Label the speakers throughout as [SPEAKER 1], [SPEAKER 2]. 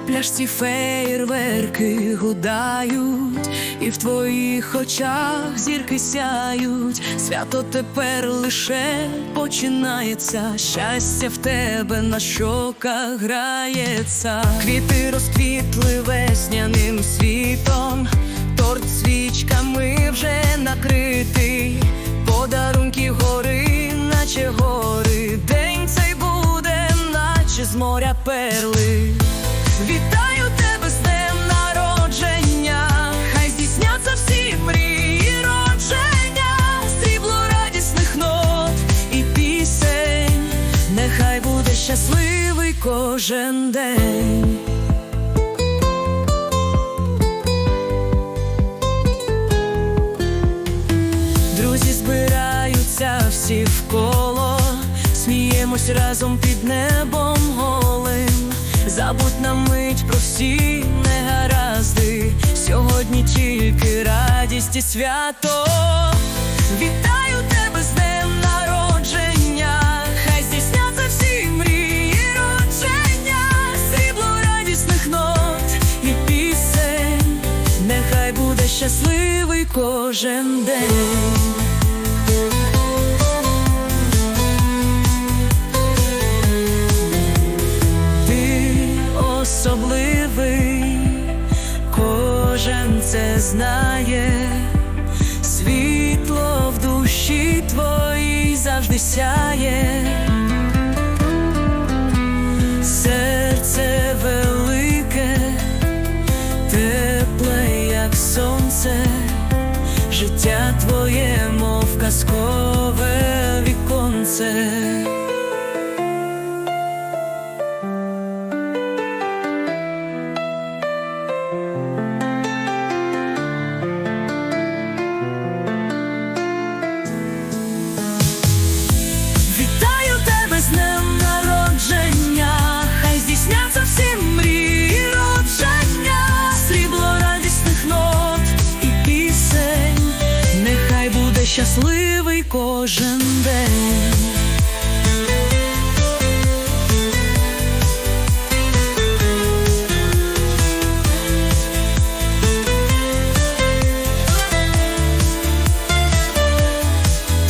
[SPEAKER 1] пляшці фейерверки гудають, і в твоїх очах зірки сяють. Свято тепер лише починається. Щастя в тебе на щоках грається. Квіти розквітли весняним світом, торт свічками вже накритий, подарунки гори, наче гори. День цей буде, наче з моря перли. Вітаю тебе з днем народження, хай здійсняться всі мрії родження, радісних нот і пісень, нехай буде щасливий кожен день. Друзі збираються всі вколо, сміємось разом під небом. Забудь на мить про всі негаразди. Сьогодні тільки радість і свято. Вітаю тебе з днем народження, хай здійсняться всі мрії родження, срібло радісних нот і пісень, нехай буде щасливий кожен день. Це знає, світло в душі твоїй завжди сяє, серце велике, тепле, як сонце, життя твоє, мов казкове віконце. Щасливий кожен день.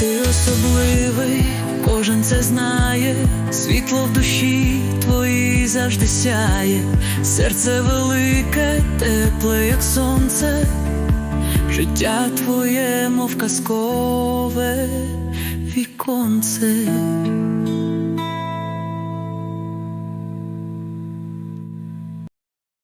[SPEAKER 1] Ти особливий, кожен це знає, світло в душі твоїй завжди сяє, серце велике, тепле, як сонце, життя твоє, мов казкове віконце.